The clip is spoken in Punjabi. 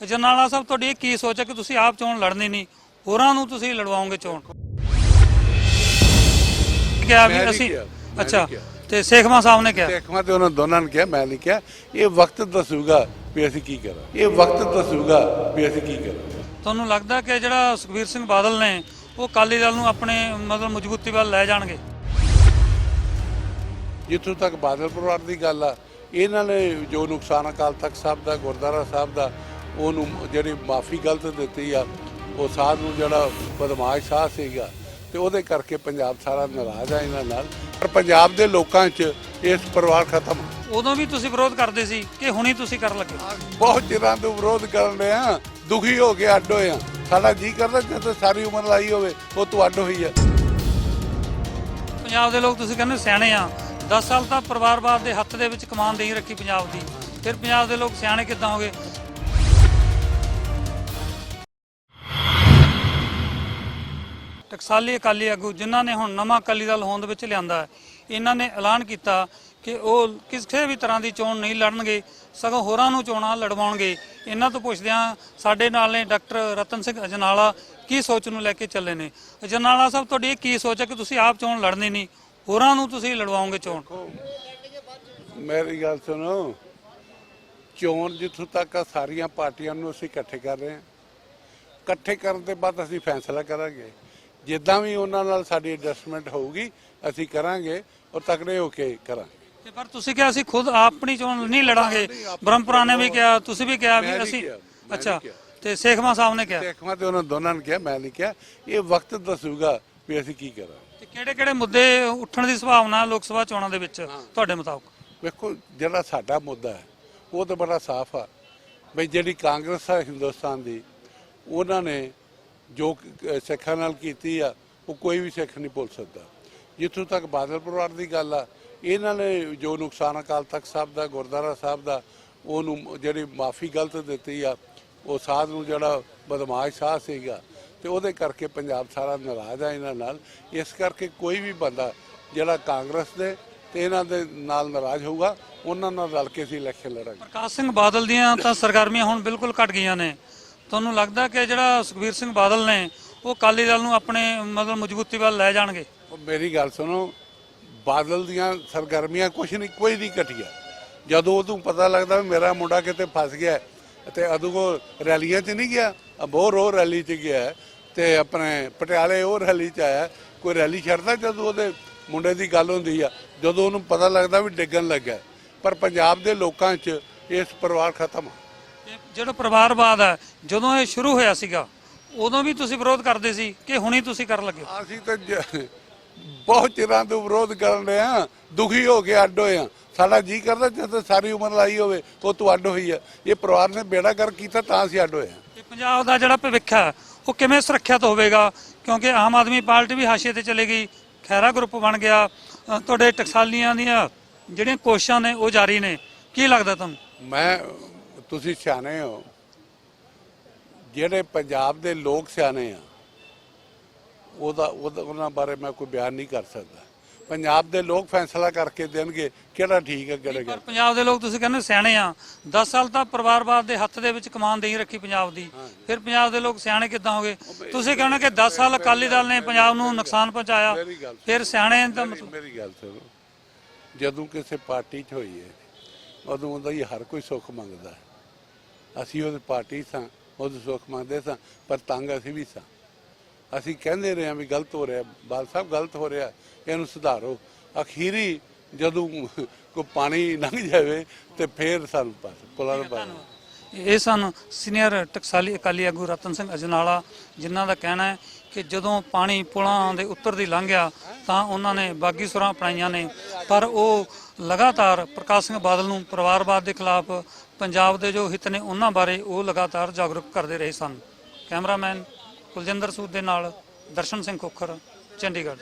ਜਰਨਾਲਾ ਸਾਹਿਬ ਤੁਹਾਡੀ ਕੀ ਸੋਚ ਹੈ ਕਿ ਤੁਸੀਂ ਆਪ ਚੋਣ ਲੜਨੀ ਨਹੀਂ ਹੋਰਾਂ ਨੂੰ ਤੁਸੀਂ ਲੜਵਾਓਗੇ ਚੋਣ? ਕਿਹਾ ਵੀ ਅਸੀਂ? ਅੱਛਾ। ਤੇ ਸੇਖਵਾਂ ਸਾਹਿਬ ਨੇ ਕਿਹਾ? ਦੇਖਵਾ ਤੇ ਉਹਨਾਂ ਦੋਨਾਂ ਨੇ ਕਿਹਾ ਮੈਂ ਨਹੀਂ ਕਿਹਾ। ਇਹ ਵਕਤ ਦੱਸੂਗਾ ਵੀ ਅਸੀਂ ਕੀ ਕਰਾਂ ਇਹ ਵਕਤ ਦੱਸੂਗਾ ਵੀ ਅਸੀਂ ਕੀ ਕਰਾਂ ਤੁਹਾਨੂੰ ਲੱਗਦਾ ਕਿ ਜਿਹੜਾ ਸੁਖਬੀਰ ਸਿੰਘ ਬਾਦਲ ਨੇ ਉਹ ਅਕਾਲੀ ਦਲ ਨੂੰ ਆਪਣੇ ਮਤਲਬ ਮਜ਼ਬੂਤੀ ਵੱਲ ਲੈ ਜਾਣਗੇ? ਜਿੱਥੋਂ ਤੱਕ ਬਾਦਲ ਪਰਿਵਾਰ ਦੀ ਗੱਲ ਆ ਇਹਨਾਂ ਨੇ ਜੋ ਨੁਕਸਾਨ ਅਕਾਲ ਤਖਤ ਸਾਹਿਬ ਦਾ ਗੁਰਦੁਆਰਾ ਸਾਹਿਬ ਦਾ ਉਹਨੂੰ ਜਿਹੜੀ ਮਾਫੀ ਗਲਤ ਦਿੱਤੀ ਆ ਉਹ ਸਾਧ ਨੂੰ ਜਿਹੜਾ ਬਦਮਾਸ਼ ਸਾਹ ਸੀਗਾ ਤੇ ਉਹਦੇ ਕਰਕੇ ਪੰਜਾਬ ਸਾਰਾ ਨਾਰਾਜ਼ ਆ ਇਹਨਾਂ ਨਾਲ। ਪਰ ਪੰਜਾਬ ਦੇ ਲੋਕਾਂ 'ਚ ਇਸ ਪਰਿਵਾਰ ਖਤਮ। ਉਦੋਂ ਵੀ ਤੁਸੀਂ ਵਿਰੋਧ ਕਰਦੇ ਸੀ ਕਿ ਹੁਣੀ ਤੁਸੀਂ ਕਰਨ ਲੱਗੇ? ਬਹੁਤ ਚਿਰਾਂ ਤੋਂ ਵਿਰੋਧ ਕਰਨ ਰਹੇ ਆ ਦੁਖੀ ਹੋ ਕੇ ਅੱਡ ਹੋਏ ਆ। ਸਾਡਾ ਜੀ ਕਰਦਾ ਜਦੋਂ ਸਾਰੀ ਉਮਰ ਲਾਈ ਹੋਵੇ ਉਹ ਤੋਂ ਅੱਡ ਹੋਈ ਆ। ਪੰਜਾਬ ਦੇ ਲੋਕ ਤੁਸੀਂ ਕਹਿੰਦੇ ਸਿਆਣੇ ਆ। 10 ਸਾਲ ਤਾਂ ਪਰਿਵਾਰਵਾਦ ਦੇ ਹੱਥ ਦੇ ਵਿੱਚ ਕਮਾਨ ਦੇਈ ਰੱਖੀ ਪੰਜਾਬ ਦੀ। ਫਿਰ ਪੰਜਾਬ ਦੇ ਲੋਕ ਸਿਆਣੇ ਕਿੱਦਾਂ ਹੋਗੇ? ਟਕਸਾਲੀ ਅਕਾਲੀ ਆਗੂ ਜਿਨ੍ਹਾਂ ਨੇ ਹੁਣ ਨਵਾਂ ਅਕਾਲੀ ਦਲ ਹੋਂਦ ਵਿੱਚ ਲਿਆਂਦਾ ਹੈ, ਇਹਨਾਂ ਨੇ ਐਲਾਨ ਕੀਤਾ ਕਿ ਉਹ ਕਿਸੇ ਵੀ ਤਰ੍ਹਾਂ ਦੀ ਚੋਣ ਨਹੀਂ ਲੜਨਗੇ, ਸਗੋਂ ਹੋਰਾਂ ਨੂੰ ਚੋਣਾਂ ਲੜਵਾਉਣਗੇ। ਇਹਨਾਂ ਤੋਂ ਪੁੱਛਦੇ ਹਾਂ, ਸਾਡੇ ਨਾਲ ਨੇ ਡਾਕਟਰ ਰਤਨ ਸਿੰਘ ਅਜਨਾਲਾ ਕੀ ਸੋਚ ਨੂੰ ਲੈ ਕੇ ਚੱਲੇ ਨੇ? ਅਜਨਾਲਾ ਸਾਹਿਬ, ਤੁਹਾਡੀ ਇਹ ਕੀ ਸੋਚ ਹੈ ਕਿ ਤੁਸੀਂ ਆਪ ਚੋਣ ਲੜਨੀ ਨਹੀਂ, ਹੋਰਾਂ ਨੂੰ ਤੁਸੀਂ ਲੜਵਾਓਗੇ ਚੋਣ? ਮੇਰੀ ਗੱਲ ਸੁਣੋ, ਚੋਣ ਜਿੱਥੋਂ ਤੱਕ ਸਾਰੀਆਂ ਪਾਰਟੀਆਂ ਨੂੰ ਅਸੀਂ ਇਕੱਠੇ ਕਰ ਰਹੇ ਹਾਂ। ਇਕੱਠੇ ਕਰਨ ਦੇ ਬਾਅਦ ਅਸੀਂ ਫੈਸਲਾ ਕਰਾਂਗੇ। ਜਿੱਦਾਂ ਵੀ ਉਹਨਾਂ ਨਾਲ ਸਾਡੀ ਐਡਜਸਟਮੈਂਟ ਹੋਊਗੀ ਅਸੀਂ ਕਰਾਂਗੇ ਔਰ ਤਕੜੇ ਹੋ ਕੇ ਕਰਾਂਗੇ। ਤੇ ਪਰ ਤੁਸੀਂ ਕਿਹਾ ਅਸੀਂ ਖੁਦ ਆਪਣੀ ਚੋਣ ਨਹੀਂ ਲੜਾਂਗੇ। ਬ੍ਰਹਮਪੁਰਾ ਨੇ ਵੀ ਕਿਹਾ ਤੁਸੀਂ ਵੀ ਕਿਹਾ ਵੀ ਅਸੀਂ ਅੱਛਾ। ਤੇ ਸੇਖਵਾਂ ਸਾਹਿਬ ਨੇ ਕਿਹਾ? ਦੇਖਵਾ ਤੇ ਉਹਨਾਂ ਦੋਨਾਂ ਨੇ ਕਿਹਾ ਮੈਂ ਨਹੀਂ ਕਿਹਾ। ਇਹ ਵਕਤ ਦੱਸੂਗਾ ਵੀ ਅਸੀਂ ਕੀ ਕਰਾਂਗੇ। ਤੇ ਕਿਹੜੇ ਕਿਹੜੇ ਮੁੱਦੇ ਉੱਠਣ ਦੀ ਸੰਭਾਵਨਾ ਲੋਕ ਸਭਾ ਚੋਣਾਂ ਦੇ ਵਿੱਚ ਤੁਹਾਡੇ ਮੁਤਾਬਕ? ਵੇਖੋ ਜਿਹੜਾ ਸਾਡਾ ਮੁੱਦਾ ਹੈ ਉਹ ਤਾਂ ਬੜਾ ਸਾਫ਼ ਆ। ਬਈ ਜਿਹੜੀ ਕਾਂਗਰਸ ਹੈ ਹਿੰਦੁਸਤਾਨ ਦੀ ਉਹਨਾਂ ਨੇ ਜੋ ਸਿੱਖਾਂ ਨਾਲ ਕੀਤੀ ਆ, ਉਹ ਕੋਈ ਵੀ ਸਿੱਖ ਨਹੀਂ ਭੁੱਲ ਸਕਦਾ। ਜਿੱਥੋਂ ਤੱਕ ਬਾਦਲ ਪਰਿਵਾਰ ਦੀ ਗੱਲ ਆ, ਇਹਨਾਂ ਨੇ ਜੋ ਨੁਕਸਾਨ ਅਕਾਲ ਤਖਤ ਸਾਹਿਬ ਦਾ, ਗੁਰਦੁਆਰਾ ਸਾਹਿਬ ਦਾ, ਉਹਨੂੰ ਜਿਹੜੀ ਮਾਫੀ ਗਲਤ ਦਿੱਤੀ ਆ, ਉਹ ਸਾਧ ਨੂੰ ਜਿਹੜਾ ਬਦਮਾਸ਼ ਸਾਹ ਸੀਗਾ, ਤੇ ਉਹਦੇ ਕਰਕੇ ਪੰਜਾਬ ਸਾਰਾ ਨਾਰਾਜ਼ ਆ ਇਹਨਾਂ ਨਾਲ। ਇਸ ਕਰਕੇ ਕੋਈ ਵੀ ਬੰਦਾ ਜਿਹੜਾ ਕਾਂਗਰਸ ਦੇ ਤੇ ਇਹਨਾਂ ਦੇ ਨਾਲ ਨਾਰਾਜ਼ ਹੋਊਗਾ, ਉਹਨਾਂ ਨਾਲ ਰਲ ਕੇ ਅਸੀਂ ਇਲੈਕਸ਼ਨ ਲੜਾਂਗੇ। ਪ੍ਰਕਾਸ਼ ਸਿੰਘ ਬਾਦਲ ਦੀਆਂ ਤਾਂ ਸਰਗਰਮੀਆਂ ਹੁਣ ਬਿਲਕੁਲ ਘਟ ਗਈਆਂ ਨੇ। ਤੁਹਾਨੂੰ ਲੱਗਦਾ ਕਿ ਜਿਹੜਾ ਸੁਖਬੀਰ ਸਿੰਘ ਬਾਦਲ ਨੇ ਉਹ ਅਕਾਲੀ ਦਲ ਨੂੰ ਆਪਣੇ ਮਤਲਬ ਮਜ਼ਬੂਤੀ ਵੱਲ ਲੈ ਜਾਣਗੇ? ਉਹ ਮੇਰੀ ਗੱਲ ਸੁਣੋ ਬਾਦਲ ਦੀਆਂ ਸਰਗਰਮੀਆਂ ਕੁਛ ਨਹੀਂ ਕੋਈ ਨਹੀਂ ਘਟੀਆ। ਜਦੋਂ ਉਹਨੂੰ ਪਤਾ ਲੱਗਦਾ ਵੀ ਮੇਰਾ ਮੁੰਡਾ ਕਿਤੇ ਫਸ ਗਿਆ ਹੈ, ਤੇ ਅਦੋਂ ਉਹ ਰੈਲੀਆਂ 'ਚ ਨਹੀਂ ਗਿਆ ਅਬੋਰ ਉਹ ਰੈਲੀ 'ਚ ਗਿਆ ਹੈ, ਤੇ ਆਪਣੇ ਪਟਿਆਲੇ ਉਹ ਰੈਲੀ 'ਚ ਆਇਆ। ਕੋਈ ਰੈਲੀ ਛੱਡਦਾ ਜਦੋਂ ਉਹਦੇ ਮੁੰਡੇ ਦੀ ਗੱਲ ਹੁੰਦੀ ਆ ਜਦੋਂ ਉਹਨੂੰ ਪਤਾ ਲੱਗਦਾ ਵੀ ਡਿੱਗਣ ਲੱਗਾ ਪਰ ਪੰਜਾਬ ਦੇ ਲੋਕਾਂ 'ਚ ਇਸ ਪਰਿਵਾਰ ਖਤਮ ਆ। ਜਿਹੜਾ ਪਰਿਵਾਰਵਾਦ ਹੈ ਜਦੋਂ ਇਹ ਸ਼ੁਰੂ ਹੋਇਆ ਸੀਗਾ ਉਦੋਂ ਵੀ ਤੁਸੀਂ ਵਿਰੋਧ ਕਰਦੇ ਸੀ ਕਿ ਹੁਣੀ ਤੁਸੀਂ ਕਰਨ ਲੱਗੇ ਹੋ? ਅਸੀਂ ਤਾਂ ਜ- ਬਹੁਤ ਚਿਰਾਂ ਤੋਂ ਵਿਰੋਧ ਕਰਨ ਰਹੇ ਆ ਦੁਖੀ ਹੋ ਕੇ ਅੱਡ ਹੋਏ ਆ ਸਾਡਾ ਜੀ ਕਰਦਾ ਜਦੋਂ ਸਾਰੀ ਉਮਰ ਲਾਈ ਹੋਵੇ ਉਹ ਤੋਂ ਅੱਡ ਹੋਈ ਆ ਇਹ ਪਰਿਵਾਰ ਨੇ ਬੇੜਾ ਕਰ ਕੀਤਾ ਤਾਂ ਅਸੀਂ ਅੱਡ ਹੋਏ ਆ ਤੇ ਪੰਜਾਬ ਦਾ ਜਿਹੜਾ ਭਵਿੱਖ ਹੈ ਉਹ ਕਿਵੇਂ ਸੁਰੱਖਿਅਤ ਹੋਵੇਗਾ? ਕਿਉਂਕਿ ਆਮ ਆਦਮੀ ਪਾਰਟੀ ਵੀ ਹਾਸ਼ੀਏ ਤੇ ਚਲੇ ਗਈ ਖੈਰਾ ਗਰੁੱਪ ਬਣ ਗਿਆ। ਅ, ਤੁਹਾਡੇ ਟਕਸਾਲੀਆਂ ਦੀਆਂ ਜਿਹੜੀਆਂ ਕੋਸ਼ਿਸ਼ਾਂ ਨੇ ਉਹ ਜਾਰੀ ਨੇ। ਕੀ ਲੱਗਦਾ ਤੁਹਾਨੂੰ? ਮੈਂ ਤੁਸੀਂ ਸਿਆਣੇ ਹੋ। ਜਿਹੜੇ ਪੰਜਾਬ ਦੇ ਲੋਕ ਸਿਆਣੇ ਆ ਉਹਦਾ ਉਹਨਾਂ ਬਾਰੇ ਮੈਂ ਕੋਈ ਬਿਆਨ ਨਹੀਂ ਕਰ ਸਕਦਾ। ਪੰਜਾਬ ਦੇ ਲੋਕ ਫੈਸਲਾ ਕਰਕੇ ਦੇਣਗੇ ਕਿਹੜਾ ਠੀਕ ਹੈ ਕਿਹੜਾ ਪਰ ਗਲਤ? ਪੰਜਾਬ ਦੇ ਲੋਕ ਤੁਸੀਂ ਕਹਿੰਦੇ ਸਿਆਣੇ ਆ। 10 ਸਾਲ ਤਾਂ ਪਰਿਵਾਰਵਾਦ ਦੇ ਹੱਥ ਦੇ ਵਿੱਚ ਕਮਾਨ ਦੇਈ ਰੱਖੀ ਪੰਜਾਬ ਦੀ। ਫਿਰ ਪੰਜਾਬ ਦੇ ਲੋਕ ਸਿਆਣੇ ਕਿੱਦਾਂ ਹੋਗੇ? ਤੁਸੀਂ ਕਹਿੰਦੇ ਕਿ 10 ਸਾਲ ਅਕਾਲੀ ਦਲ ਨੇ ਪੰਜਾਬ ਨੂੰ ਨੁਕਸਾਨ ਪਹੁੰਚਾਇਆ। ਮੇਰੀ ਗੱਲ ਫਿਰ ਸਿਆਣੇ ਦਾ ਮਤਲਬ ਮੇਰੀ ਗੱਲ ਸੁਣੋ। ਜਦੋਂ ਕਿਸੇ ਪਾਰਟੀ 'ਚ ਹੋਈਏ ਉਦੋਂ ਉਹਦਾ ਹੀ ਹਰ ਕੋਈ ਸੁੱਖ ਮੰਗਦਾ ਹੈ। ਅਸੀਂ ਉਹਦੀ ਪਾਰਟੀ ਸਾਂ, ਉਹਦੇ ਸੁੱਖ ਮੰਗਦੇ ਸਾਂ, ਪਰ ਤੰਗ ਅਸੀਂ ਵੀ ਸਾਂ। ਅਸੀਂ ਕਹਿੰਦੇ ਰਹੇ ਹਾਂ ਵੀ ਗਲਤ ਹੋ ਰਿਹਾ ਬਾਲ ਸਾਹਿਬ ਗਲਤ ਹੋ ਰਿਹਾ, ਇਹਨੂੰ ਸੁਧਾਰੋ। ਅਖੀਰੀ ਜਦੋਂ ਕੋਈ ਪਾਣੀ ਲੰਘ ਜਾਵੇ ਤੇ ਫੇਰ ਸਾਨੂੰ ਪਾਸ, ਪੁਲਾਂ ਦਾ ਪਾਸ। ਇਹ ਸਨ ਸੀਨੀਅਰ ਟਕਸਾਲੀ ਅਕਾਲੀ ਆਗੂ ਰਤਨ ਸਿੰਘ ਅਜਨਾਲਾ, ਜਿਨ੍ਹਾਂ ਦਾ ਕਹਿਣਾ ਹੈ ਕਿ ਜਦੋਂ ਪਾਣੀ ਪੁਲਾਂ ਦੇ ਉੱਤਰ ਦੀ ਲੰਘਿਆ ਤਾਂ ਉਹਨਾਂ ਨੇ ਬਾਗੀ ਸੁਰਾਂ ਅਪਣਾਈਆਂ ਨੇ। ਪਰ ਉਹ ਲਗਾਤਾਰ ਪ੍ਰਕਾਸ਼ ਸਿੰਘ ਬਾਦਲ ਨੂੰ ਪਰਿਵਾਰਵਾਦ ਦੇ ਖਿਲਾਫ ਪੰਜਾਬ ਦੇ ਜੋ ਹਿੱਤ ਨੇ ਉਹਨਾਂ ਬਾਰੇ ਉਹ ਲਗਾਤਾਰ ਜਾਗਰੂਕ ਕਰਦੇ ਰਹੇ ਸਨ। ਕੈਮਰਾਮੈਨ ਕੁਲਜਿੰਦਰ ਸੂਦ ਦੇ ਨਾਲ ਦਰਸ਼ਨ ਸਿੰਘ ਖੋਖਰ, ਚੰਡੀਗੜ੍ਹ।